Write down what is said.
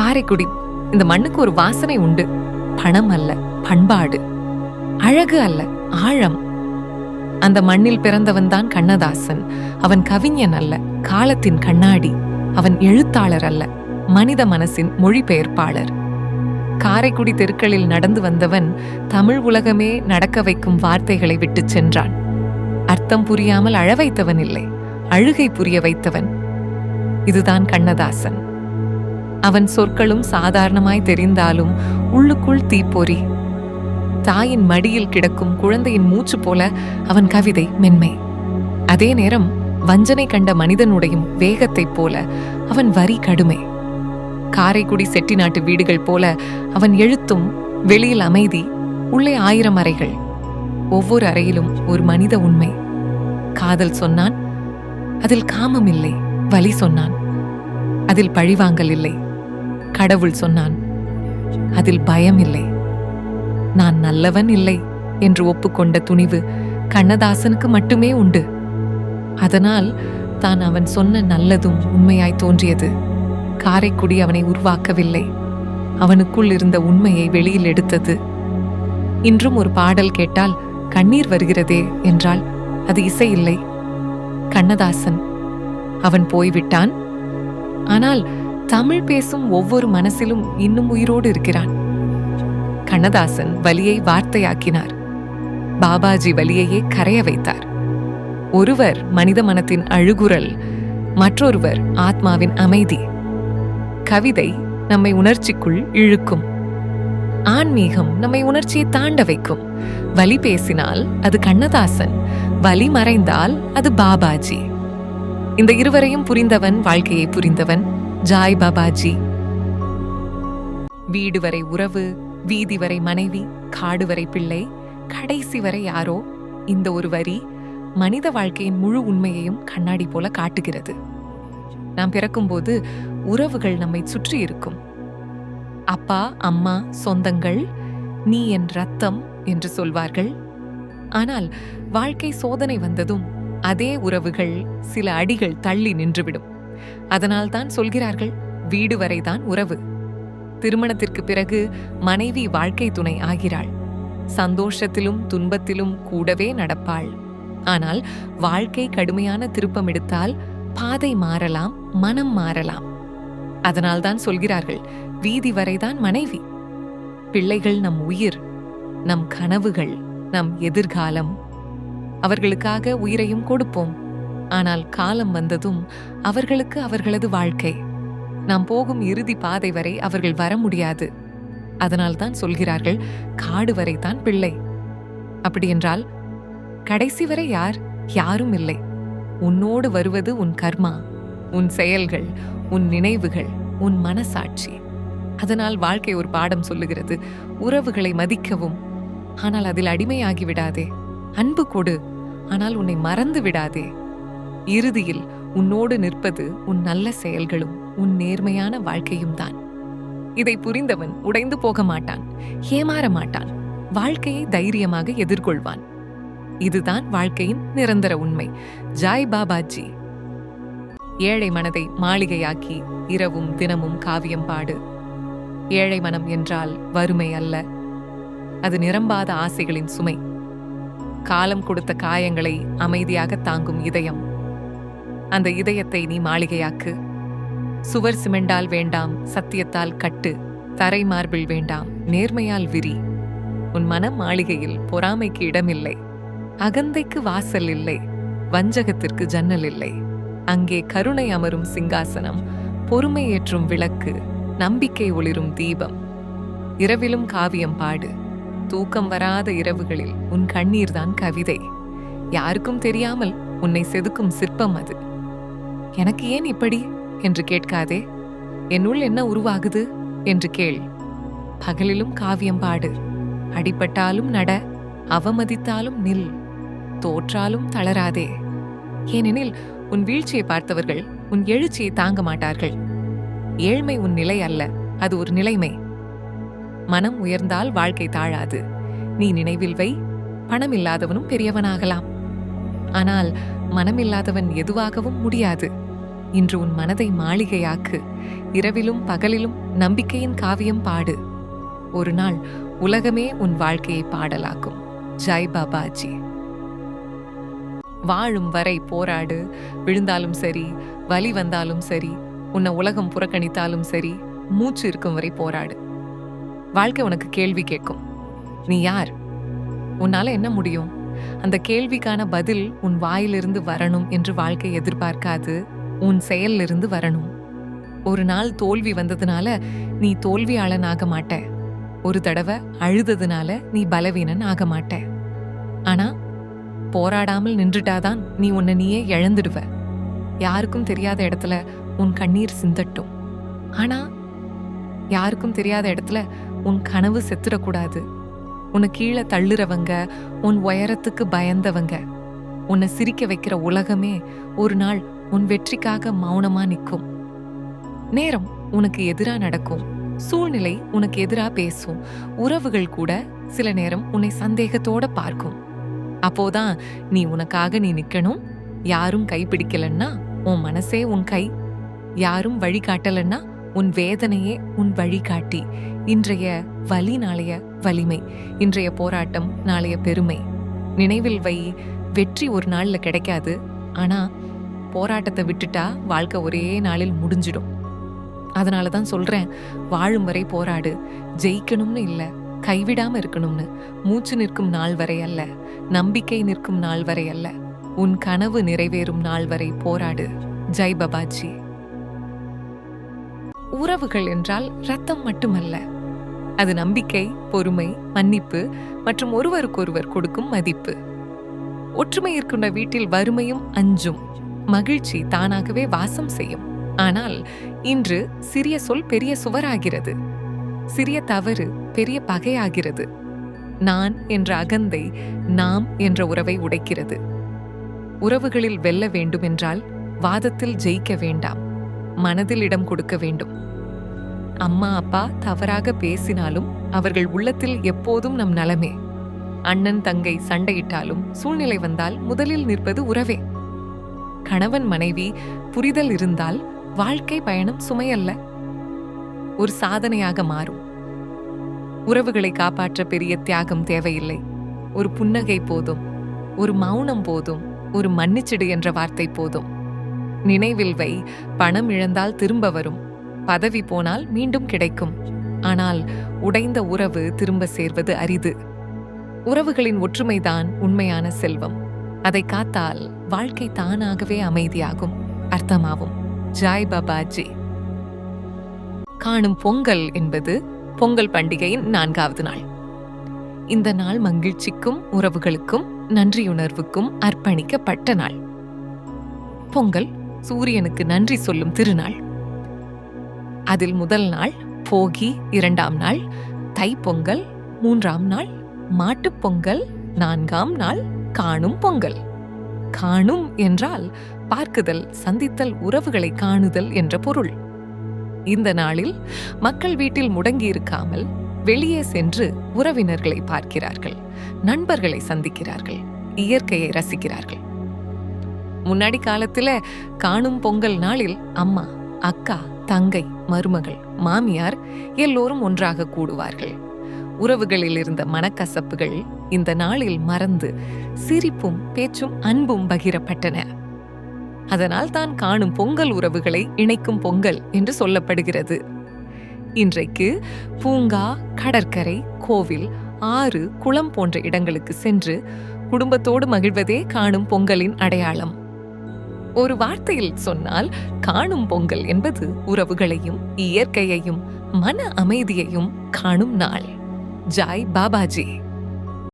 காரைக்குடி. இந்த மண்ணுக்கு ஒரு வாசனை உண்டு. பணம் அல்ல பண்பாடு. அழகு அல்ல ஆழம். அந்த மண்ணில் பிறந்தவன் தான் கண்ணதாசன். அவன் கவிஞன் அல்ல காலத்தின் கண்ணாடி. அவன் எழுத்தாளர் அல்ல மனித மனசின் மொழிபெயர்ப்பாளர். காரைக்குடி தெருக்களில் நடந்து வந்தவன் தமிழ் உலகமே நடக்க வைக்கும் வார்த்தைகளை விட்டுச் சென்றான். அர்த்தம் புரியாமல் அழ வைத்தவன் இல்லை அழுகை புரிய வைத்தவன். இதுதான் கண்ணதாசன். அவன் சொற்களும் சாதாரணமாய் தெரிந்தாலும் உள்ளுக்குள் தீப்பொறி தாயின் மடியில் கிடக்கும் குழந்தையின் மூச்சு போல அவன் கவிதை மென்மை. அதே நேரம் வஞ்சனை கண்ட மனிதனுடையும் வேகத்தைப் போல அவன் வரி கடுமை. காரைக்குடி செட்டிநாட்டு வீடுகள் போல அவன் எழுத்தும் வெளியில் அமைதி உள்ளே ஆயிரம் அறைகள். ஒவ்வொரு அறையிலும் ஒரு மனித உண்மை. காதல் சொன்னான் அதில் காமம் இல்லை வலி சொன்னான். அதில் பழிவாங்கல் இல்லை. கடவுள் சொன்னான் அதில் பயம் இல்லை நான் நல்லவன் இல்லை என்று ஒப்புக்கொண்ட துணிவு கண்ணதாசனுக்கு மட்டுமே உண்டு. அதனால் தான் அவன் சொன்ன நல்லதும் உண்மையாய் தோன்றியது. காரைக்குடி அவனை உருவாக்கவில்லை. அவனுக்குள் இருந்த உண்மையை வெளியில் எடுத்தது. இன்றும் ஒரு பாடல் கேட்டால் கண்ணீர் வருகிறதே என்றால் அது இசை இல்லை கண்ணதாசன் அவன் போய்விட்டான்? ஆனால் தமிழ் பேசும் ஒவ்வொரு மனசிலும் இன்னும் உயிரோடு இருக்கிறான். கண்ணதாசன் வலியை வார்த்தையாக்கினார். பாபாஜி வலியையே கரைய வைத்தார். ஒருவர் மனித மனத்தின் அழுகுரல் மற்றொருவர் ஆத்மாவின் அமைதி. கவிதை நம்மை உணர்ச்சிக்குள் இழுக்கும். ஆன்மீகம் நம்மை உணர்ச்சியை தாண்ட வைக்கும். வலி பேசினால் அது கண்ணதாசன் வலி மறைந்தால் அது பாபாஜி. இந்த இருவரையும் புரிந்தவன் வாழ்க்கையை புரிந்தவன் ஜாய் பாபாஜி. வீடு வரை உறவு வீதி வரை மனைவி காடு வரை பிள்ளை கடைசி வரை யாரோ இந்த ஒரு வரி மனித வாழ்க்கையின் முழு உண்மையையும் கண்ணாடி போல காட்டுகிறது. நாம் பிறக்கும்போது உறவுகள் நம்மை சுற்றி இருக்கும். அப்பா அம்மா சொந்தங்கள் நீ என் ரத்தம் என்று சொல்வார்கள். ஆனால் வாழ்க்கை சோதனை வந்ததும் அதே உறவுகள் சில அடிகள் தள்ளி நின்றுவிடும். அதனால்தான் சொல்கிறார்கள் வீடு வரைதான் உறவு. திருமணத்திற்கு பிறகு மனைவி வாழ்க்கை துணை ஆகிறாள். சந்தோஷத்திலும் துன்பத்திலும் கூடவே நடப்பாள். ஆனால் வாழ்க்கை கடுமையான திருப்பம் எடுத்தால் பாதை மாறலாம் மனம் மாறலாம். அதனால்தான் சொல்கிறார்கள் வீதி வரைதான் மனைவி. பிள்ளைகள் நம் உயிர் நம் கனவுகள் நம் எதிர்காலம். அவர்களுக்காக உயிரையும் கொடுப்போம். ஆனால் காலம் வந்ததும் அவர்களுக்கு அவர்களது வாழ்க்கை. நாம் போகும் இறுதி பாதை வரை அவர்கள் வர முடியாது. அதனால்தான் சொல்கிறார்கள் காடு வரைதான் பிள்ளை. அப்படியென்றால் கடைசி வரை யார்? யாரும் இல்லை. உன்னோடு வருவது உன் கர்மா உன் செயல்கள் உன் நினைவுகள் உன் மனசாட்சி. அதனால் வாழ்க்கை ஒரு பாடம் சொல்லுகிறது உறவுகளை மதிக்கவும். ஆனால் அதில் அடிமையாகி விடாதே. அன்பு கொடு ஆனால் உன்னை மறந்து விடாதே. இறுதியில் உன்னோடு நிற்பது உன் நல்ல செயல்களும் உன் நேர்மையான வாழ்க்கையும் தான். இதை புரிந்தவன் உடைந்து போக மாட்டான் ஏமாற மாட்டான் வாழ்க்கையை தைரியமாக எதிர்கொள்வான். இதுதான் வாழ்க்கையின் நிரந்தர உண்மை. ஜாய் பாபாஜி. ஏழை மனதை மாளிகையாக்கி இரவும் தினமும் காவியம் பாடு. ஏழை மனம் என்றால் வறுமை அல்ல அது நிரம்பாத ஆசைகளின் சுமை. காலம் கொடுத்த காயங்களை அமைதியாக தாங்கும் இதயம். அந்த இதயத்தை நீ மாளிகையாக்கு. சுவர் சிமெண்டால் வேண்டாம் சத்தியத்தால் கட்டு தரை மார்பிள் வேண்டாம் நேர்மையால் விரி. உன் மனம் மாளிகையில் பொறாமைக்கு இடமில்லை. அகந்தைக்கு வாசல் இல்லை வஞ்சகத்திற்கு ஜன்னல் இல்லை. அங்கே கருணை அமரும் சிங்காசனம் பொறுமை ஏற்றும் விளக்கு நம்பிக்கை ஒளிரும் தீபம். இரவிலும் காவியம் பாடு தூக்கம் வராத இரவுகளில் உன் கண்ணீர்தான் கவிதை. யாருக்கும் தெரியாமல் உன்னை செதுக்கும் சிற்பம் அது. எனக்கு ஏன் இப்படி? என்று கேட்காதே. என்னுள் என்ன உருவாகுது? என்று கேள். பகலிலும் காவியம் பாடு. அடிபட்டாலும் நட. அவமதித்தாலும் நில். தோற்றாலும் தளராதே. ஏனெனில் உன் வீழ்ச்சியை பார்த்தவர்கள் உன் எழுச்சியை தாங்க மாட்டார்கள். ஏழ்மை உன் நிலை அல்ல அது ஒரு நிலைமை. மனம் உயர்ந்தால் வாழ்க்கை தாழாது. நீ நினைவில் வை பணம் இல்லாதவனும் பெரியவனாகலாம். ஆனால் மனமில்லாதவன் எதுவாகவும் முடியாது. இன்று உன் மனதை மாளிகையாக்கு. இரவிலும் பகலிலும் நம்பிக்கையின் காவியம் பாடு. ஒரு நாள் உலகமே உன் வாழ்க்கையை பாடலாக்கும். ஜெய் பாபாஜி. வாழும் வரை போராடு. விழுந்தாலும் சரி வலி வந்தாலும் சரி உன்னை உலகம் புறக்கணித்தாலும் சரி மூச்சு இருக்கும் வரை போராடு. வாழ்க்கை உனக்கு கேள்வி கேட்கும். நீ யார்? உன்னால என்ன முடியும்? அந்த கேள்விக்கான பதில் உன் வாயிலிருந்து வரணும் என்று வாழ்க்கை எதிர்பார்க்காது உன் செயலிலிருந்து வரணும். ஒரு நாள் தோல்வி வந்ததுனால நீ தோல்வியாளன் ஆக மாட்ட. ஒரு தடவை அழுததுனால நீ பலவீனன் ஆக மாட்ட. ஆனா போராடாமல் நின்றுட்டாதான் நீ உன்னை நீயே இழந்துடுவ. யாருக்கும் தெரியாத இடத்துல உன் கண்ணீர் சிந்தட்டும். ஆனா யாருக்கும் தெரியாத இடத்துல உன் கனவு செத்துடக்கூடாது. உன்னை கீழே தள்ளுறவங்க உன் உயரத்துக்கு பயந்தவங்க உன்னை சிரிக்க வைக்கிற உலகமே ஒரு நாள் உன் வெற்றிக்காக மௌனமா நிற்கும். நேரம் உனக்கு எதிரா நடக்கும். சூழ்நிலை உனக்கு எதிரா பேசும். உறவுகள் கூட சில நேரம் உன்னை சந்தேகத்தோட பார்க்கும். அப்போதான் நீ உனக்காக நீ நிக்கணும். யாரும் கை பிடிக்கலன்னா உன் மனசே உன் கை. யாரும் வழிகாட்டலன்னா உன் வேதனையே உன் வழிகாட்டி. இன்றைய வலி நாளைய வலிமை. இன்றைய போராட்டம் நாளைய பெருமை. நினைவில் வை வெற்றி ஒரு நாளில் கிடைக்காது. ஆனால் போராட்டத்தை விட்டுட்டா வாழ்க்கை ஒரே நாளில் முடிஞ்சிடும். அதனால தான் சொல்கிறேன் வாழும் வரை போராடு. ஜெயிக்கணும்னு இல்லை கைவிடாமல் இருக்கணும்னு. மூச்சு நிற்கும் நாள் வரை அல்ல நம்பிக்கை நிற்கும் நாள் வரை அல்ல. உன் கனவு நிறைவேறும் நாள் வரை போராடு. ஜெய் பபாஜி. உறவுகள் என்றால் ரத்தம் மட்டுமல்ல. அது நம்பிக்கை பொறுமை மன்னிப்பு மற்றும் ஒருவருக்கொருவர் கொடுக்கும் மதிப்பு. ஒற்றுமை இருக்கின்ற வீட்டில் வறுமையும் அஞ்சும் மகிழ்ச்சி தானாகவே வாசம் செய்யும். ஆனால் இன்று சிறிய சொல் பெரிய சுவராகிறது. சிறிய தவறு பெரிய பகையாகிறது. நான் என்ற அகந்தை நாம் என்ற உறவை உடைக்கிறது. உறவுகளில் வெல்ல வேண்டுமென்றால் வாதத்தில் ஜெயிக்க வேண்டாம். மனதில் இடம் கொடுக்க வேண்டும். அம்மா அப்பா தவறாக பேசினாலும் அவர்கள் உள்ளத்தில் எப்போதும் நம் நலமே. அண்ணன் தங்கை சண்டையிட்டாலும் சூழ்நிலை வந்தால் முதலில் நிற்பது உறவே. கணவன் மனைவி புரிதல் இருந்தால் வாழ்க்கை பயணம் சுமையல்ல. ஒரு சாதனையாக மாறும். உறவுகளை காப்பாற்ற பெரிய தியாகம் தேவையில்லை. ஒரு புன்னகை போதும் ஒரு மௌனம் போதும் ஒரு மன்னிச்சிடு என்ற வார்த்தை போதும். நினைவில் வை. பணம் இழந்தால் திரும்ப வரும். பதவி போனால் மீண்டும் கிடைக்கும். ஆனால் உடைந்த உறவு திரும்ப சேர்வது அரிது. உறவுகளின் ஒற்றுமைதான் உண்மையான செல்வம். அதை காத்தால் வாழ்க்கை தானாகவே அமைதியாகும். அர்த்தமாகும் ஜாய் பாபாஜி. காணும் பொங்கல் என்பது பொங்கல் பண்டிகையின் நான்காவது நாள். இந்த நாள் மகிழ்ச்சிக்கும் உறவுகளுக்கும் நன்றியுணர்வுக்கும் அர்ப்பணிக்கப்பட்ட நாள். பொங்கல் சூரியனுக்கு நன்றி சொல்லும் திருநாள். அதில் முதல் நாள் போகி இரண்டாம் நாள் தைப்பொங்கல் மூன்றாம் நாள் மாட்டுப் பொங்கல் நான்காம் நாள் காணும் பொங்கல். காணும் என்றால் பார்க்குதல் சந்தித்தல் உறவுகளை காணுதல் என்ற பொருள். இந்த நாளில் மக்கள் வீட்டில் முடங்கி இருக்காமல் வெளியே சென்று உறவினர்களை பார்க்கிறார்கள் நண்பர்களை சந்திக்கிறார்கள் இயற்கையை ரசிக்கிறார்கள். முன்னாடி காலத்துல காணும் பொங்கல் நாளில் அம்மா அக்கா தங்கை மருமகள் மாமியார் எல்லோரும் ஒன்றாக கூடுவார்கள். உறவுகளில் இருந்த மனக்கசப்புகள் இந்த நாளில் மறந்து சிரிப்பும் பேச்சும் அன்பும் பகிரப்பட்டன. அதனால் தான் காணும் பொங்கல் உறவுகளை இணைக்கும் பொங்கல் என்று சொல்லப்படுகிறது. இன்றைக்கு பூங்கா கடற்கரை கோவில் ஆறு குளம் போன்ற இடங்களுக்கு சென்று குடும்பத்தோடு மகிழ்வதே காணும் பொங்கலின் அடையாளம். ஒரு வார்த்தையில் சொன்னால் காணும் பொங்கல் என்பது உறவுகளையும் இயற்கையையும் மன அமைதியையும் காணும் நாள். ஜாய் பாபாஜி.